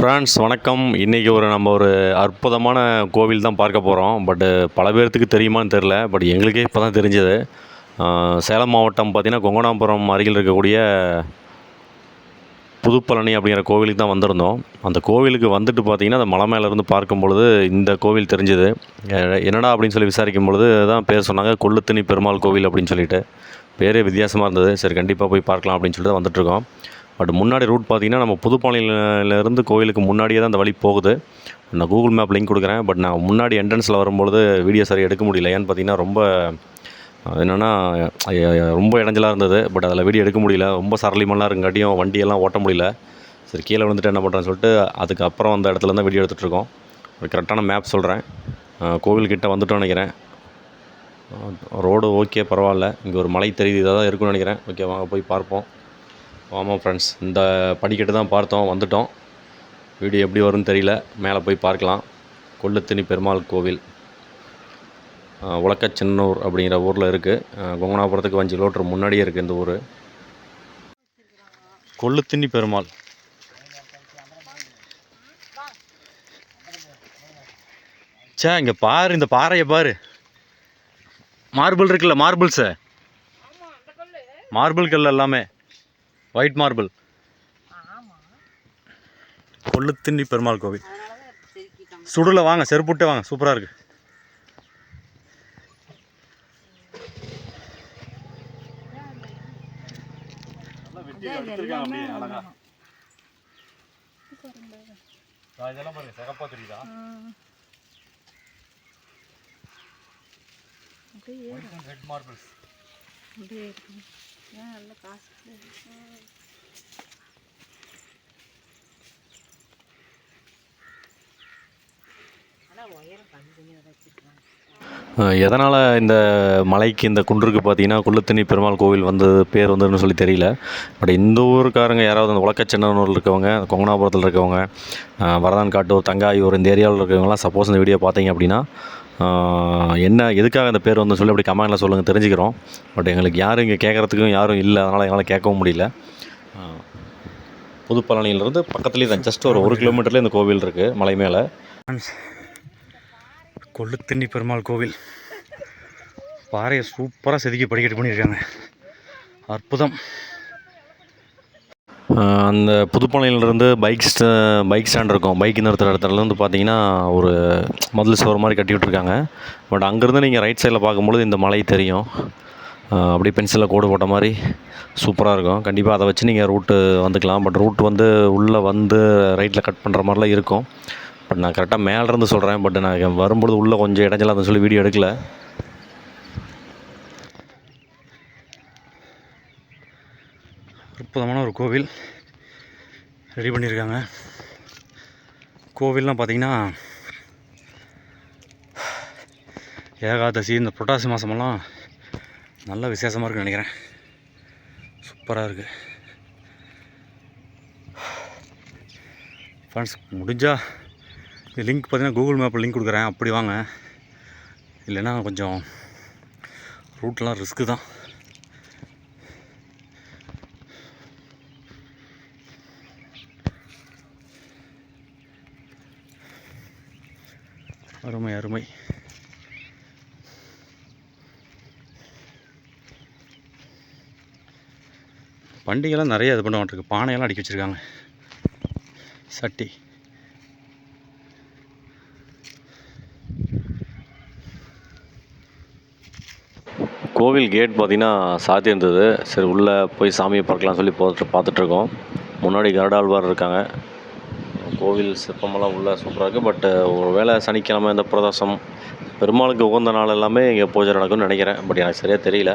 France வணக்கம். இன்றைக்கி ஒரு நம்ம ஒரு அற்புதமான கோவில் தான் பார்க்க போகிறோம் பட்டு பல பேர்த்துக்கு தெரியுமான்னு தெரில பட் எங்களுக்கே இப்போ தான் தெரிஞ்சது சேலம் மாவட்டம் பார்த்திங்கன்னா கொங்கணாபுரம் அருகில் இருக்கக்கூடிய புதுப்பழனி அப்படிங்கிற கோவிலுக்கு தான் வந்திருந்தோம். அந்த கோவிலுக்கு வந்துட்டு பார்த்திங்கன்னா அந்த மலை மேலேருந்து பார்க்கும் பொழுது இந்த கோவில் தெரிஞ்சுது. என்னடா அப்படின்னு சொல்லி விசாரிக்கும் பொழுது தான் பேர் சொன்னாங்க கொள்ளுத்தனி பெருமாள் கோவில் அப்படின்னு சொல்லிட்டு. பேரே வித்தியாசமாக இருந்தது. சரி கண்டிப்பாக போய் பார்க்கலாம் அப்படின்னு சொல்லிட்டு வந்துட்டுருக்கோம் பட் முன்னாடி ரூட் பார்த்திங்கன்னா நம்ம புதுப்பாளையிலேருந்து கோவிலுக்கு முன்னாடியே தான் அந்த வழி போகுது. நான் கூகுள் மேப் லிங்க் கொடுக்குறேன். பட் நான் முன்னாடி என்ட்ரன்ஸில் வரும்பொழுது வீடியோ சரியாக எடுக்க முடியல. ஏன்னு பார்த்தீங்கன்னா ரொம்ப அது என்னென்னா ரொம்ப இடைஞ்சலாக இருந்தது. பட் அதில் வீடியோ எடுக்க முடியல. ரொம்ப சரளிமெல்லாம் இருக்காட்டியும் வண்டியெல்லாம் ஓட்ட முடியல. சரி கீழே வந்துட்டு என்ன பண்ணுறேன்னு சொல்லிட்டு அதுக்கப்புறம் அந்த இடத்துல தான் வீடியோ எடுத்துகிட்ருக்கோம் ஒரு கரெக்டான மேப் சொல்கிறேன் கோவில்கிட்ட வந்துட்டோம்னு நினைக்கிறேன். ரோடு ஓகே பரவாயில்ல. இங்கே ஒரு மலை தெரியுது. இதாக தான் இருக்கும்னு நினைக்கிறேன். ஓகே வாங்க போய் பார்ப்போம். ஆமாம் ஃப்ரெண்ட்ஸ் இந்த படிக்கட்டு தான் பார்த்தோம் வந்துட்டோம். வீடியோ எப்படி வரும்னு தெரியல. மேலே போய் பார்க்கலாம். கொள்ளுத்திணி பெருமாள் கோவில். உலக்கச்சின்னூர் அப்படிங்கிற ஊரில் இருக்குது கொங்கனாபுரத்துக்கு அஞ்சு கிலோமீட்டர் முன்னாடியே இருக்குது இந்த ஊர். கொள்ளுத்தினி பெருமாள். சே இங்கே பாரு இந்த பாறையை பாரு. மார்பிள் இருக்குல்ல மார்பிள்ஸு. மார்பிள் கல் எல்லாமே. ஒயிட் மார்பிள் கொள்ளுத்திண்ணி பெருமாள் கோவில். சுடுல வாங்க செருப்புட்டே வாங்க சூப்பராக இருக்கு. இதெல்லாம் பாருங்க சிகப்பா தெரியுதா? ரெட் மார்பிள்ஸ் அப்படியே இருக்கும் ஏன் நல்ல காசு? எதனால் இந்த மலைக்கு இந்த குன்றுக்கு பார்த்தீங்கன்னா குள்ளத்தண்ணி பெருமாள் கோவில் வந்தது பேர் வந்ததுன்னு சொல்லி தெரியல. பட் இந்த ஊருக்காரங்க யாராவது அந்த உலக்கச்சென்னூரில் இருக்கவங்க கொங்கனாபுரத்தில் இருக்கவங்க அஹ், வரதான் காட்டூர் தங்காயூர் இந்த ஏரியாவில் இருக்கவங்கலாம் சப்போஸ் இந்த வீடியோ பார்த்தீங்க அப்படின்னா என்ன எதுக்காக அந்த பேர் வந்து சொல்லி அப்படி கமெண்டில் சொல்லுங்கள் தெரிஞ்சுக்கிறோம். பட் எங்களுக்கு யாரும் இங்கே கேட்குறதுக்கும் யாரும் இல்லை அதனால் எங்களால் கேட்கவும் முடியல. புதுப்பழனியிலேருந்து பக்கத்துலேயே தான் ஜஸ்ட் ஒரு ஒரு கிலோமீட்டர்லேயே இந்த கோவில் இருக்குது மலை மேலே. கொள்ளுத்தண்ணி பெருமாள் கோவில். பாறையை சூப்பராக செதுக்கி படிக்கட்டு பண்ணியிருக்காங்க. அற்புதம். அந்த புதுப்பாளையிலேருந்து பைக் ஸ்ட பைக் ஸ்டாண்ட் இருக்கும். பைக் நிறுத்துகிற இடத்துலேருந்து பார்த்தீங்கன்னா ஒரு மதில் சுவர் மாதிரி கட்டி விட்ருக்காங்க பட் அங்கேருந்து நீங்கள் ரைட் சைடில் பார்க்கும்பொழுது இந்த மலை தெரியும். அப்படியே பென்சிலில் கோடு போட்ட மாதிரி சூப்பராக இருக்கும். கண்டிப்பாக அதை வச்சு நீங்கள் ரூட்டு வந்துக்கலாம். பட் ரூட் வந்து உள்ளே வந்து ரைட்டில் கட் பண்ணுற மாதிரிலாம் இருக்கும். பட் நான் கரெக்டாக மேலேருந்து சொல்கிறேன் பட் நான் வரும்பொழுது உள்ளே கொஞ்சம் இடைஞ்சலாக சொல்லி வீடியோ எடுக்கல. அற்புதமான ஒரு கோவில் ரெடி பண்ணியிருக்காங்க. கோவில்லாம் பார்த்திங்கன்னா ஏகாதசி இந்த புரட்டாசி மாதமெல்லாம் நல்ல விசேஷமாக இருக்குன்னு நினைக்கிறேன். சூப்பராக இருக்குது ஃப்ரெண்ட்ஸ் முடிஞ்சால் இது லிங்க் பார்த்தீங்கன்னா கூகுள் மேப்பில் லிங்க் கொடுக்குறேன். அப்படி வாங்க. இல்லைன்னா கொஞ்சம் ரூட்லாம் ரிஸ்க்கு தான். அருமை அருமை. பண்டிகைலாம் நிறைய இது பண்ண பானையெல்லாம் அடுக்கி வச்சுருக்காங்க. சட்டி. கோவில் கேட் பார்த்தீங்கன்னா சாத்தியிருந்தது சரி உள்ளே போய் சாமியை பார்க்கலாம் சொல்லி பார்த்துட்டு பார்த்துட்ருக்கோம் முன்னாடி கருடாழ்வார் இருக்காங்க. கோவில் சிற்பமெல்லாம் உள்ள சூப்பராக இருக்குது பட் ஒரு வேளை சனிக்கிழமை இந்த பிரதோஷம் பெருமாளுக்கு உகந்த நாள் எல்லாமே இங்கே பூஜை நடக்கும்னு நினைக்கிறேன். பட் எனக்கு சரியாக தெரியல.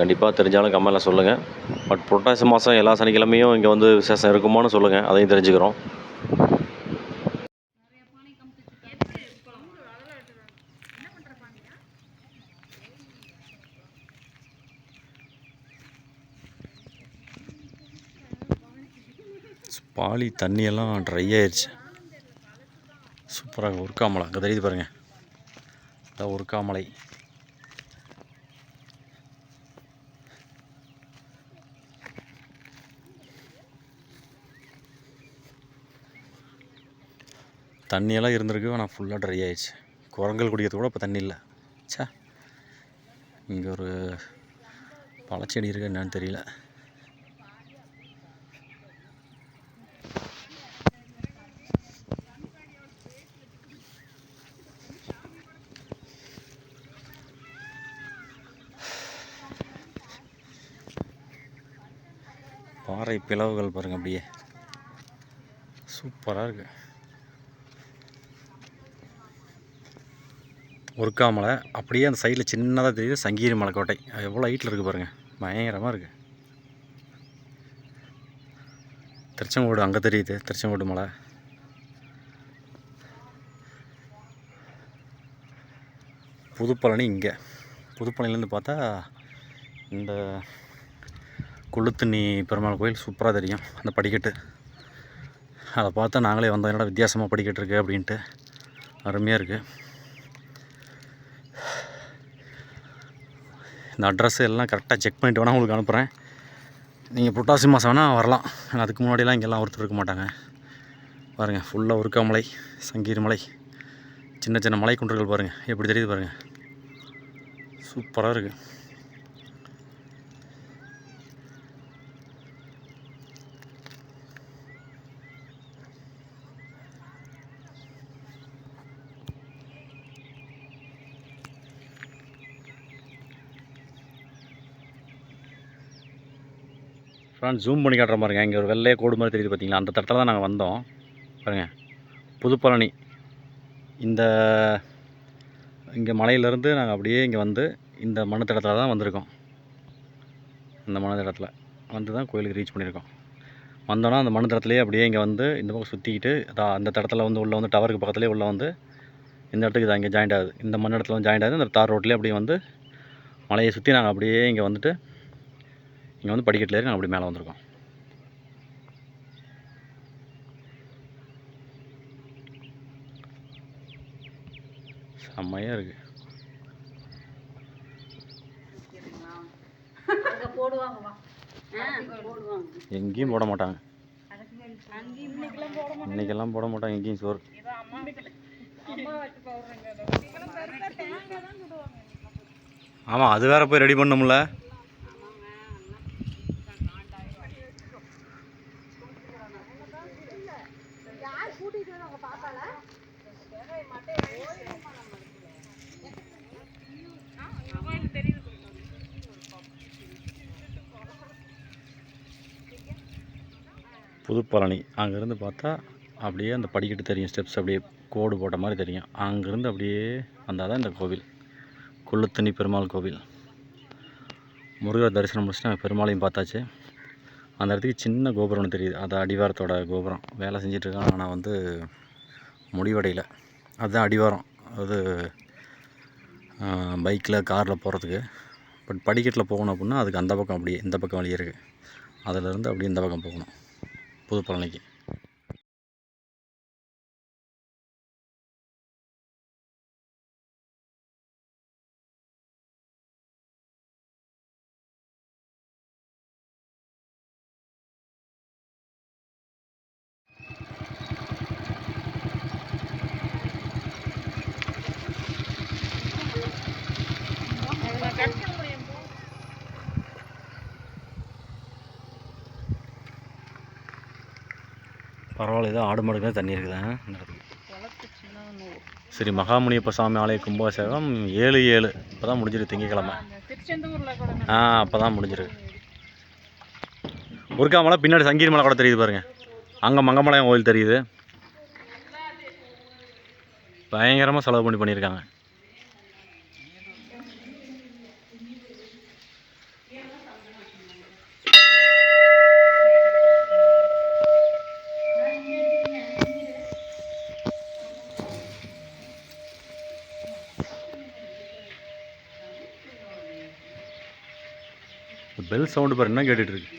கண்டிப்பாக தெரிஞ்சாலும் கமெண்ட்டில் சொல்லுங்கள் பட் புரட்டாசி மாதம் எல்லா சனிக்கிழமையும் இங்கே வந்து விசேஷம் இருக்குமான்னு சொல்லுங்கள் அதையும் தெரிஞ்சுக்கிறோம். பாலி தண்ணியெல்லாம் ட்ரை ஆயிடுச்சு சூப்பராக உருக்காமலை அங்கே தெரியுது பாருங்கள் அதான் உருக்காமலை தண்ணியெல்லாம் இருந்திருக்கு ஆனால் ஃபுல்லாக ட்ரை ஆயிடுச்சு குரங்கல் குடிக்கிறது கூட இப்போ தண்ணி இல்லை. ச்சே. இங்கே ஒரு பழச்செடி இருக்கு என்னன்னு தெரியல. பாறை பிளவுகள் பாருங்கள் அப்படியே. சூப்பராக இருக்குது இருக்கு மலை அப்படியே அந்த சைடில் சின்னதாக தெரியுது சங்கீரி மலைக்கோட்டை அது எவ்வளோ ஹைட்டில் இருக்குது பாருங்கள் பயங்கரமாக இருக்குது திருச்செங்கோடு அங்கே தெரியுது திருச்செங்கோடு மலை. புதுப்பழனி இங்கே. புதுப்பழனிலேருந்து பார்த்தா இந்த குளுத்தண்ணி பெருமாள் கோயில் சூப்பராக தெரியும். அந்த படிக்கட்டு. அதை பார்த்தா நாங்களே வந்தோம். என்னடா வித்தியாசமாக படிக்கட்டு இருக்குது அப்படின்ட்டு. அருமையாக இருக்குது இந்த அட்ரஸ் எல்லாம் கரெக்டாக செக் பண்ணிட்டு வேணால் உங்களுக்கு அனுப்புகிறேன் நீங்கள் புரட்டாசி மாதம் வேணால் வரலாம். அதுக்கு முன்னாடிலாம் இங்கெல்லாம் ஒருத்தர் இருக்க மாட்டாங்க. பாருங்கள் ஃபுல்லாக உருக்காமலை சங்கீர் மலை. சின்ன சின்ன மலை குன்றுகள் பாருங்கள் எப்படி தெரியுது பாருங்கள் சூப்பராக இருக்குது ஃப்ரெண்ட்ஸ் ஜூம் பண்ணி காட்டுற பாருங்க. இங்கே ஒரு வெள்ளைய கோடு மாதிரி தெரியுது பார்த்தீங்களா அந்த தட்டில் தான் நாங்கள் வந்தோம். பாருங்கள் புதுப்பழனி. இந்த இங்கே மலையிலேருந்து நாங்கள் அப்படியே இங்கே வந்து இந்த மண் தடத்தில் தான் வந்திருக்கோம். இந்த மண் தடத்தில் வந்து தான் கோயிலுக்கு ரீச் பண்ணியிருக்கோம். வந்தோன்னா அந்த மண் தடத்துலேயே அப்படியே இங்கே வந்து இந்த பக்கம் சுற்றிக்கிட்டு அதான் அந்த தடத்தில் வந்து உள்ளே வந்து டவருக்கு பக்கத்துலேயே உள்ளே வந்து இந்த இடத்துக்கு இது அங்கே ஜாயிண்ட் ஆகுது. இந்த மண் இடத்துல வந்து ஜாயிண்ட் ஆகுது. இந்த தார் ரோட்லேயே அப்படியே வந்து மலையை சுற்றி நாங்கள் அப்படியே இங்கே வந்துட்டு இங்கே வந்து படிக்கட்டில் ஏறி நாங்கள் அப்படி மேலே வந்திருக்கோம். செம்மையாக இருக்குது அங்க போடுவாங்க வா. போடுவாங்க எங்கேயும் போட. மாட்டாங்க இன்னைக்கெல்லாம் போட மாட்டாங்க. இன்றைக்கெல்லாம் போட மாட்டாங்க எங்கேயும் சோறு. ஆமாம் அது வேற போய் ரெடி பண்ணணும்ல. புதுப்பழனி. அங்கேருந்து பார்த்தா அப்படியே அந்த படிக்கட்டு தெரியும். ஸ்டெப்ஸ் அப்படியே கோடு போட்ட மாதிரி தெரியும். அங்கேருந்து அப்படியே வந்தால் தான் இந்த கோவில். குள்ளத்தனி பெருமாள் கோவில். முருகர் தரிசனம் முடிச்சுட்டு நாங்கள் பெருமாளையும் பார்த்தாச்சு. அந்த இடத்துக்கு சின்ன கோபுரம் ஒன்று தெரியுது. அது அடிவாரத்தோட கோபுரம். வேலை செஞ்சுட்டு இருக்காங்க ஆனால் வந்து முடிவடையல. அதுதான் அடிவாரம். அது பைக்கில் காரில் போகிறதுக்கு. பட் படிக்கட்டில் போகணும் அப்படின்னா அதுக்கு அந்த பக்கம் அப்படியே இந்த பக்கம் வழி இருக்குது அதிலேருந்து அப்படியே இந்த பக்கம் போகணும். புதுப்பழனிக்கு பரவாயில்ல ஏதோ ஆடு மாடுக்கு தான் தண்ணி இருக்குதா இந்த இடத்துல குளத்து சின்ன ஸ்ரீ மகாமுனியப்ப சுவாமி ஆலய கும்பாபிஷேகம் ஏழு ஏழு. இப்போ தான் முடிஞ்சிருக்கு திங்கக்கிழமை ஆ அப்போ தான் முடிஞ்சிருக்கு ஒருக்கா மலை பின்னாடி சங்கீர் மலை கூட தெரியுது பாருங்க. அங்கே மங்கமலையம் கோயில் தெரியுது. பயங்கரமாக செலவு பண்ணி பண்ணியிருக்காங்க பெல் சவுண்டு பாரு என்ன கேட்டுட்டு இருக்கு.